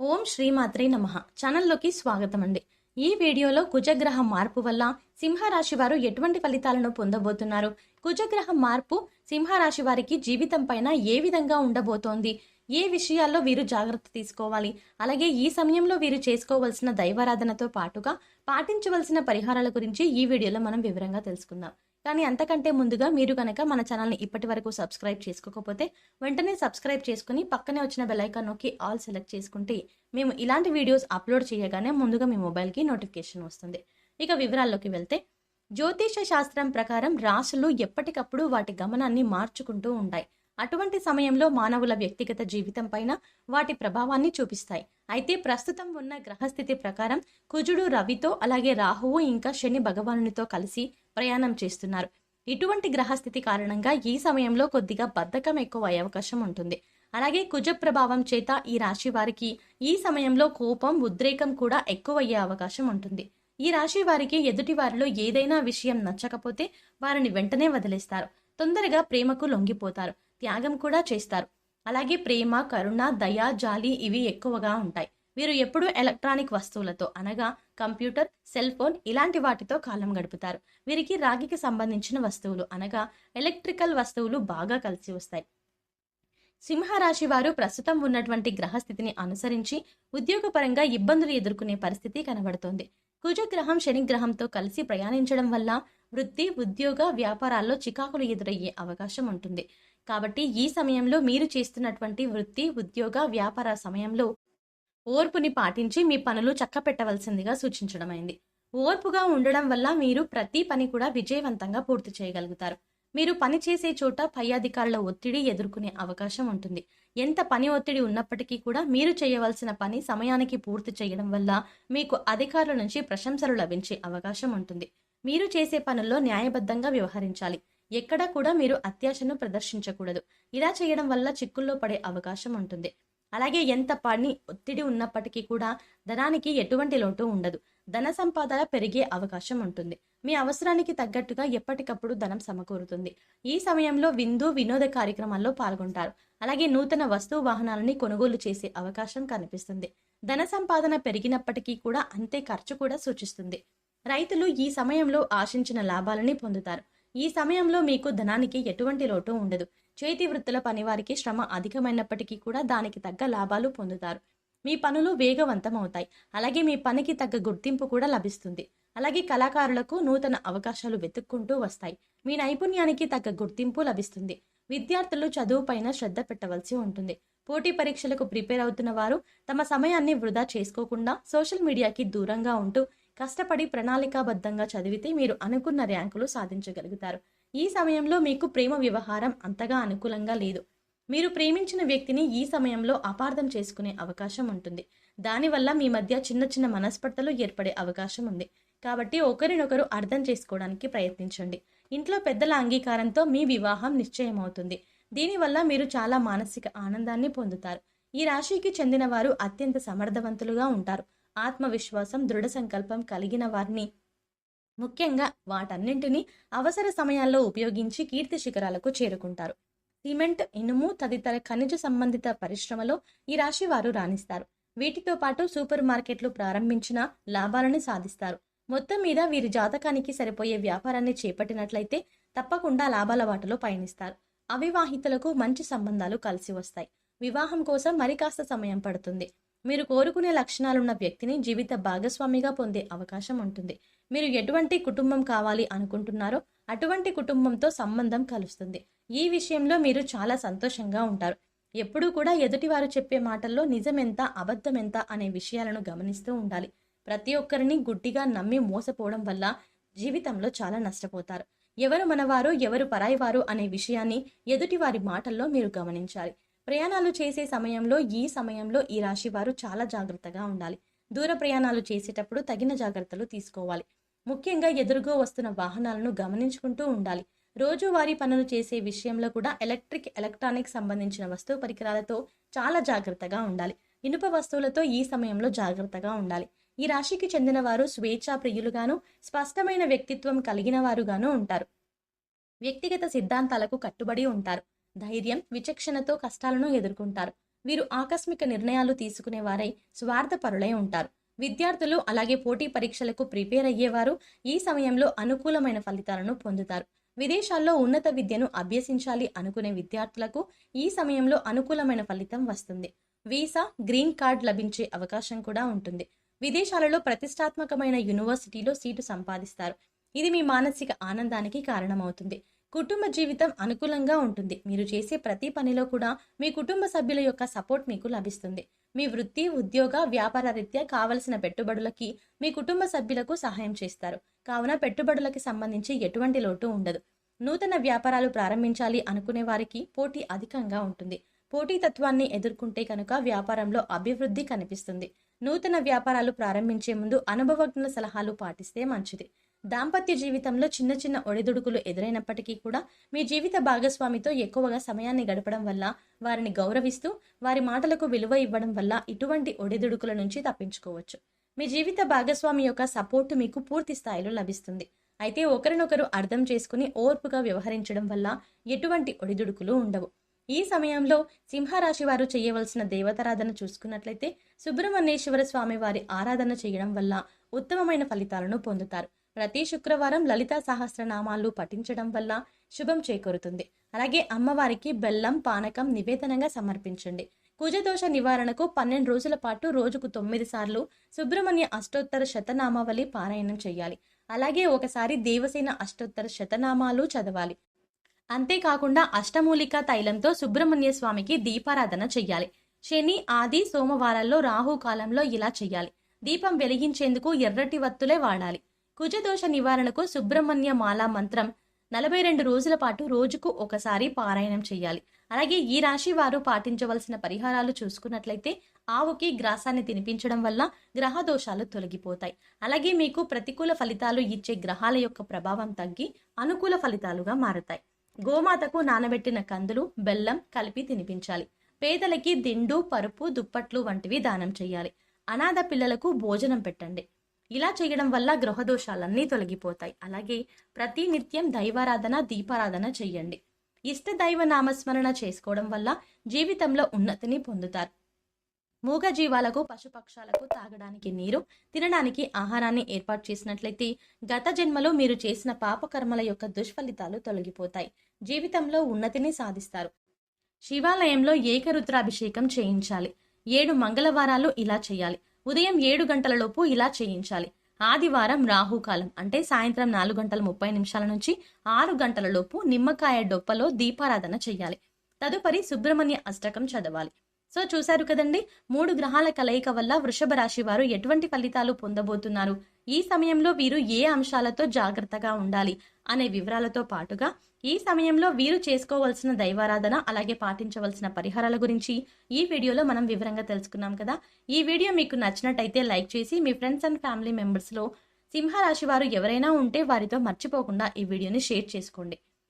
ఓం శ్రీమాత్రే నమ. ఛానల్లోకి స్వాగతం అండి ఈ వీడియోలో కుజగ్రహ మార్పు వల్ల సింహరాశి వారు ఎటువంటి ఫలితాలను పొందబోతున్నారు? కుజగ్రహ మార్పు సింహరాశి వారికి జీవితం పైన ఏ విధంగా ఉండబోతోంది? ఏ విషయాల్లో వీరు జాగ్రత్త తీసుకోవాలి? అలాగే ఈ సమయంలో వీరు చేసుకోవాల్సిన దైవారాధనతో పాటుగా పాటించవలసిన పరిహారాల గురించి ఈ వీడియోలో మనం వివరంగా తెలుసుకుందాం. కానీ అంతకంటే ముందుగా మీరు కనుక మన ఛానల్ని ఇప్పటి వరకు సబ్స్క్రైబ్ చేసుకోకపోతే వెంటనే సబ్స్క్రైబ్ చేసుకుని పక్కనే వచ్చిన బెలైకాన్ నొక్కి ఆల్ సెలెక్ట్ చేసుకుంటే మేము ఇలాంటి వీడియోస్ అప్లోడ్ చేయగానే ముందుగా మీ మొబైల్కి నోటిఫికేషన్ వస్తుంది. ఇక వివరాల్లోకి వెళ్తే జ్యోతిష శాస్త్రం ప్రకారం రాశులు ఎప్పటికప్పుడు వాటి గమనాన్ని మార్చుకుంటూ ఉంటాయి. అటువంటి సమయంలో మానవుల వ్యక్తిగత జీవితం పైన వాటి ప్రభావాన్ని చూపిస్తాయి. అయితే ప్రస్తుతం ఉన్న గ్రహస్థితి ప్రకారం కుజుడు రవితో అలాగే రాహువు ఇంకా శని భగవానునితో కలిసి ప్రయాణం చేస్తున్నారు. ఇటువంటి గ్రహస్థితి కారణంగా ఈ సమయంలో కొద్దిగా బద్ధకం ఎక్కువ అయ్యే అవకాశం ఉంటుంది. అలాగే కుజ ప్రభావం చేత ఈ రాశి వారికి ఈ సమయంలో కోపం ఉద్రేకం కూడా ఎక్కువ అయ్యే అవకాశం ఉంటుంది. ఈ రాశి వారికి ఎదుటి వారిలో ఏదైనా విషయం నచ్చకపోతే వారిని వెంటనే వదిలేస్తారు. తొందరగా ప్రేమకు లొంగిపోతారు. త్యాగం కూడా చేస్తారు. అలాగే ప్రేమ కరుణ దయ జాలి ఇవి ఎక్కువగా ఉంటాయి. వీరు ఎప్పుడూ ఎలక్ట్రానిక్ వస్తువులతో అనగా కంప్యూటర్ సెల్ ఫోన్ ఇలాంటి వాటితో కాలం గడుపుతారు. వీరికి రాగికి సంబంధించిన వస్తువులు అనగా ఎలక్ట్రికల్ వస్తువులు బాగా కలిసి వస్తాయి. సింహరాశి వారు ప్రస్తుతం ఉన్నటువంటి గ్రహస్థితిని అనుసరించి ఉద్యోగపరంగా ఇబ్బందులు ఎదుర్కొనే పరిస్థితి కనబడుతోంది. కుజగ్రహం శనిగ్రహంతో కలిసి ప్రయాణించడం వల్ల వృత్తి ఉద్యోగ వ్యాపారాల్లో చికాకులు ఎదురయ్యే అవకాశం ఉంటుంది. కాబట్టి ఈ సమయంలో మీరు చేస్తున్నటువంటి వృత్తి ఉద్యోగ వ్యాపార సమయంలో ఓర్పుని పాటించి మీ పనులు చక్కపెట్టవలసిందిగా సూచించడమైంది. ఓర్పుగా ఉండడం వల్ల మీరు ప్రతి పని కూడా విజయవంతంగా పూర్తి చేయగలుగుతారు. మీరు పని చేసే చోట పై అధికారుల ఒత్తిడి ఎదుర్కొనే అవకాశం ఉంటుంది. ఎంత పని ఒత్తిడి ఉన్నప్పటికీ కూడా మీరు చేయవలసిన పని సమయానికి పూర్తి చేయడం వల్ల మీకు అధికారుల నుంచి ప్రశంసలు లభించే అవకాశం ఉంటుంది. మీరు చేసే పనుల్లో న్యాయబద్ధంగా వ్యవహరించాలి. ఎక్కడా కూడా మీరు అత్యాశను ప్రదర్శించకూడదు. ఇలా చేయడం వల్ల చిక్కుల్లో పడే అవకాశం ఉంటుంది. అలాగే ఎంత పని ఒత్తిడి ఉన్నప్పటికీ కూడా ధనానికి ఎటువంటి లోటు ఉండదు. ధన సంపాదన పెరిగే అవకాశం ఉంటుంది. మీ అవసరానికి తగ్గట్టుగా ఎప్పటికప్పుడు ధనం సమకూరుతుంది. ఈ సమయంలో విందు వినోద కార్యక్రమాల్లో పాల్గొంటారు. అలాగే నూతన వస్తువు వాహనాలని కొనుగోలు చేసే అవకాశం కనిపిస్తుంది. ధన సంపాదన పెరిగినప్పటికీ కూడా అంతే ఖర్చు కూడా సూచిస్తుంది. రైతులు ఈ సమయంలో ఆశించిన లాభాలని పొందుతారు. ఈ సమయంలో మీకు ధనానికి ఎటువంటి లోటు ఉండదు. చేతి వృత్తుల పనివారికి శ్రమ అధికమైనప్పటికీ కూడా దానికి తగ్గ లాభాలు పొందుతారు. మీ పనులు వేగవంతం అవుతాయి అలాగే మీ పనికి తగ్గ గుర్తింపు కూడా లభిస్తుంది. అలాగే కళాకారులకు నూతన అవకాశాలు వెతుక్కుంటూ వస్తాయి. మీ నైపుణ్యానికి తగ్గ గుర్తింపు లభిస్తుంది. విద్యార్థులు చదువుపైన శ్రద్ధ పెట్టవలసి ఉంటుంది. పోటీ పరీక్షలకు ప్రిపేర్ అవుతున్న వారు తమ సమయాన్ని వృధా చేసుకోకుండా సోషల్ మీడియాకి దూరంగా ఉంటూ కష్టపడి ప్రణాళికాబద్ధంగా చదివితే మీరు అనుకున్న ర్యాంకులు సాధించగలుగుతారు. ఈ సమయంలో మీకు ప్రేమ వ్యవహారం అంతగా అనుకూలంగా లేదు. మీరు ప్రేమించిన వ్యక్తిని ఈ సమయంలో అపార్థం చేసుకునే అవకాశం ఉంటుంది. దానివల్ల మీ మధ్య చిన్న చిన్న మనస్పర్ధలు ఏర్పడే అవకాశం ఉంది. కాబట్టి ఒకరినొకరు అర్థం చేసుకోవడానికి ప్రయత్నించండి. ఇంట్లో పెద్దల అంగీకారంతో మీ వివాహం నిశ్చయమవుతుంది. దీనివల్ల మీరు చాలా మానసిక ఆనందాన్ని పొందుతారు. ఈ రాశికి చెందిన వారు అత్యంత సమర్థవంతులుగా ఉంటారు. ఆత్మవిశ్వాసం దృఢ సంకల్పం కలిగిన వారిని ముఖ్యంగా వాటన్నింటినీ అవసర సమయాల్లో ఉపయోగించి కీర్తి శిఖరాలకు చేరుకుంటారు. సిమెంట్ ఇనుము తదితర ఖనిజ సంబంధిత పరిశ్రమలో ఈ రాశి వారు రాణిస్తారు. వీటితో పాటు సూపర్ మార్కెట్లు ప్రారంభించిన లాభాలను సాధిస్తారు. మొత్తం మీద వీరి జాతకానికి సరిపోయే వ్యాపారాన్ని చేపట్టినట్లయితే తప్పకుండా లాభాల వాటలో పయనిస్తారు. అవివాహితులకు మంచి సంబంధాలు కలిసి వస్తాయి. వివాహం కోసం మరి కాస్త సమయం పడుతుంది. మీరు కోరుకునే లక్షణాలున్న వ్యక్తిని జీవిత భాగస్వామిగా పొందే అవకాశం ఉంటుంది. మీరు ఎటువంటి కుటుంబం కావాలి అనుకుంటున్నారో అటువంటి కుటుంబంతో సంబంధం కలుస్తుంది. ఈ విషయంలో మీరు చాలా సంతోషంగా ఉంటారు. ఎప్పుడూ కూడా ఎదుటివారు చెప్పే మాటల్లో నిజమెంత అబద్ధమెంత అనే విషయాలను గమనిస్తూ ఉండాలి. ప్రతి ఒక్కరిని గుడ్డిగా నమ్మి మోసపోవడం వల్ల జీవితంలో చాలా నష్టపోతారు. ఎవరు మనవారు ఎవరు పరాయివారు అనే విషయాన్ని ఎదుటివారి మాటల్లో మీరు గమనించాలి. ప్రయాణాలు చేసే సమయంలో ఈ సమయంలో ఈ రాశి వారు చాలా జాగ్రత్తగా ఉండాలి. దూర ప్రయాణాలు చేసేటప్పుడు తగిన జాగ్రత్తలు తీసుకోవాలి. ముఖ్యంగా ఎదురుగా వస్తున్న వాహనాలను గమనించుకుంటూ ఉండాలి. రోజువారీ పనులు చేసే విషయంలో కూడా ఎలక్ట్రిక్ ఎలక్ట్రానిక్ సంబంధించిన వస్తు పరికరాలతో చాలా జాగ్రత్తగా ఉండాలి. ఇనుప వస్తువులతో ఈ సమయంలో జాగ్రత్తగా ఉండాలి. ఈ రాశికి చెందిన వారు స్వేచ్ఛా ప్రియులుగాను స్పష్టమైన వ్యక్తిత్వం కలిగిన వారుగాను ఉంటారు. వ్యక్తిగత సిద్ధాంతాలకు కట్టుబడి ఉంటారు. ధైర్యం విచక్షణతో కష్టాలను ఎదుర్కొంటారు. వీరు ఆకస్మిక నిర్ణయాలు తీసుకునే వారై స్వార్థపరులై ఉంటారు. విద్యార్థులు అలాగే పోటీ పరీక్షలకు ప్రిపేర్ అయ్యేవారు ఈ సమయంలో అనుకూలమైన ఫలితాలను పొందుతారు. విదేశాల్లో ఉన్నత విద్యను అభ్యసించాలి అనుకునే విద్యార్థులకు ఈ సమయంలో అనుకూలమైన ఫలితం వస్తుంది. వీసా గ్రీన్ కార్డ్ లభించే అవకాశం కూడా ఉంటుంది. విదేశాలలో ప్రతిష్టాత్మకమైన యూనివర్సిటీలో సీటు సంపాదిస్తారు. ఇది మీ మానసిక ఆనందానికి కారణమవుతుంది. కుటుంబ జీవితం అనుకూలంగా ఉంటుంది. మీరు చేసే ప్రతి పనిలో కూడా మీ కుటుంబ సభ్యుల యొక్క సపోర్ట్ మీకు లభిస్తుంది. మీ వృత్తి ఉద్యోగ వ్యాపార రీత్యా కావలసిన పెట్టుబడులకి మీ కుటుంబ సభ్యులకు సహాయం చేస్తారు. కావున పెట్టుబడులకి సంబంధించి ఎటువంటి లోటు ఉండదు. నూతన వ్యాపారాలు ప్రారంభించాలి అనుకునే వారికి పోటీ అధికంగా ఉంటుంది. పోటీతత్వాన్ని ఎదుర్కొంటే కనుక వ్యాపారంలో అభివృద్ధి కనిపిస్తుంది. నూతన వ్యాపారాలు ప్రారంభించే ముందు అనుభవజ్ఞుల సలహాలు పాటిస్తే మంచిది. దాంపత్య జీవితంలో చిన్న చిన్న ఒడిదుడుకులు ఎదురైనప్పటికీ కూడా మీ జీవిత భాగస్వామితో ఎక్కువగా సమయాన్ని గడపడం వల్ల వారిని గౌరవిస్తూ వారి మాటలకు విలువ ఇవ్వడం వల్ల ఇటువంటి ఒడిదుడుకుల నుంచి తప్పించుకోవచ్చు. మీ జీవిత భాగస్వామి యొక్క సపోర్టు మీకు పూర్తి స్థాయిలో లభిస్తుంది. అయితే ఒకరినొకరు అర్థం చేసుకుని ఓర్పుగా వ్యవహరించడం వల్ల ఎటువంటి ఒడిదుడుకులు ఉండవు. ఈ సమయంలో సింహరాశి వారు చేయవలసిన దేవతారాధన చూసుకున్నట్లయితే సుబ్రహ్మణ్యేశ్వర స్వామి వారి ఆరాధన చేయడం వల్ల ఉత్తమమైన ఫలితాలను పొందుతారు. ప్రతి శుక్రవారం లలితా సహస్రనామాలు పఠించడం వల్ల శుభం చేకూరుతుంది. అలాగే అమ్మవారికి బెల్లం పానకం నివేదనంగా సమర్పించండి. కుజదోష నివారణకు పన్నెండు రోజుల పాటు రోజుకు తొమ్మిది సార్లు సుబ్రహ్మణ్య అష్టోత్తర శతనామావళి పారాయణం చేయాలి. అలాగే ఒకసారి దేవసేన అష్టోత్తర శతనామాలు చదవాలి. అంతేకాకుండా అష్టమూలిక తైలంతో సుబ్రహ్మణ్య స్వామికి దీపారాధన చెయ్యాలి శని ఆది సోమవారాల్లో రాహు కాలంలో ఇలా చెయ్యాలి దీపం వెలిగించేందుకు ఎర్రటి వత్తులే వాడాలి. కుజదోష నివారణకు సుబ్రహ్మణ్య మాలా మంత్రం నలభై రెండు రోజుల పాటు రోజుకు ఒకసారి పారాయణం చేయాలి. అలాగే ఈ రాశి వారు పాటించవలసిన పరిహారాలు చూసుకున్నట్లయితే ఆవుకి గ్రాసాన్ని తినిపించడం వల్ల గ్రహ దోషాలు తొలగిపోతాయి. అలాగే మీకు ప్రతికూల ఫలితాలు ఇచ్చే గ్రహాల యొక్క ప్రభావం తగ్గి అనుకూల ఫలితాలుగా మారుతాయి. గోమాతకు నానబెట్టిన కందులు బెల్లం కలిపి తినిపించాలి. పేదలకి దిండు పరుపు దుప్పట్లు వంటివి దానం చేయాలి. అనాథ పిల్లలకు భోజనం పెట్టండి. ఇలా చేయడం వల్ల గ్రహదోషాలన్నీ తొలగిపోతాయి. అలాగే ప్రతి నిత్యం దైవారాధన దీపారాధన చెయ్యండి ఇష్ట దైవ నామస్మరణ చేసుకోవడం వల్ల జీవితంలో ఉన్నతిని పొందుతారు. మూగ జీవాలకు పశుపక్షాలకు తాగడానికి నీరు తినడానికి ఆహారాన్ని ఏర్పాటు చేసినట్లయితే గత జన్మలో మీరు చేసిన పాపకర్మల యొక్క దుష్ఫలితాలు తొలగిపోతాయి. జీవితంలో ఉన్నతిని సాధిస్తారు. శివాలయంలో ఏకరుద్రాభిషేకం చేయించాలి. ఏడు మంగళవారాలు ఇలా చేయాలి. ఉదయం ఏడు గంటలలోపు ఇలా చేయించాలి. ఆదివారం రాహుకాలం అంటే సాయంత్రం నాలుగు గంటల ముప్పై నిమిషాల నుంచి ఆరు గంటలలోపు నిమ్మకాయ డొప్పలో దీపారాధన చేయాలి. తదుపరి సుబ్రహ్మణ్య అష్టకం చదవాలి. సో చూశారు కదండి మూడు గ్రహాల కలయిక వల్ల వృషభ రాశి వారు ఎటువంటి ఫలితాలు పొందబోతున్నారు? ఈ సమయంలో వీరు ఏ అంశాలతో జాగ్రత్తగా ఉండాలి అనే వివరాలతో పాటుగా ఈ సమయంలో వీరు చేసుకోవాల్సిన దైవారాధన అలాగే పాటించవలసిన పరిహారాల గురించి ఈ వీడియోలో మనం వివరంగా తెలుసుకున్నాం కదా. ఈ వీడియో మీకు నచ్చినట్టయితే లైక్ చేసి మీ ఫ్రెండ్స్ అండ్ ఫ్యామిలీ మెంబర్స్లో సింహరాశి వారు ఎవరైనా ఉంటే వారితో మర్చిపోకుండా ఈ వీడియోని షేర్ చేసుకోండి.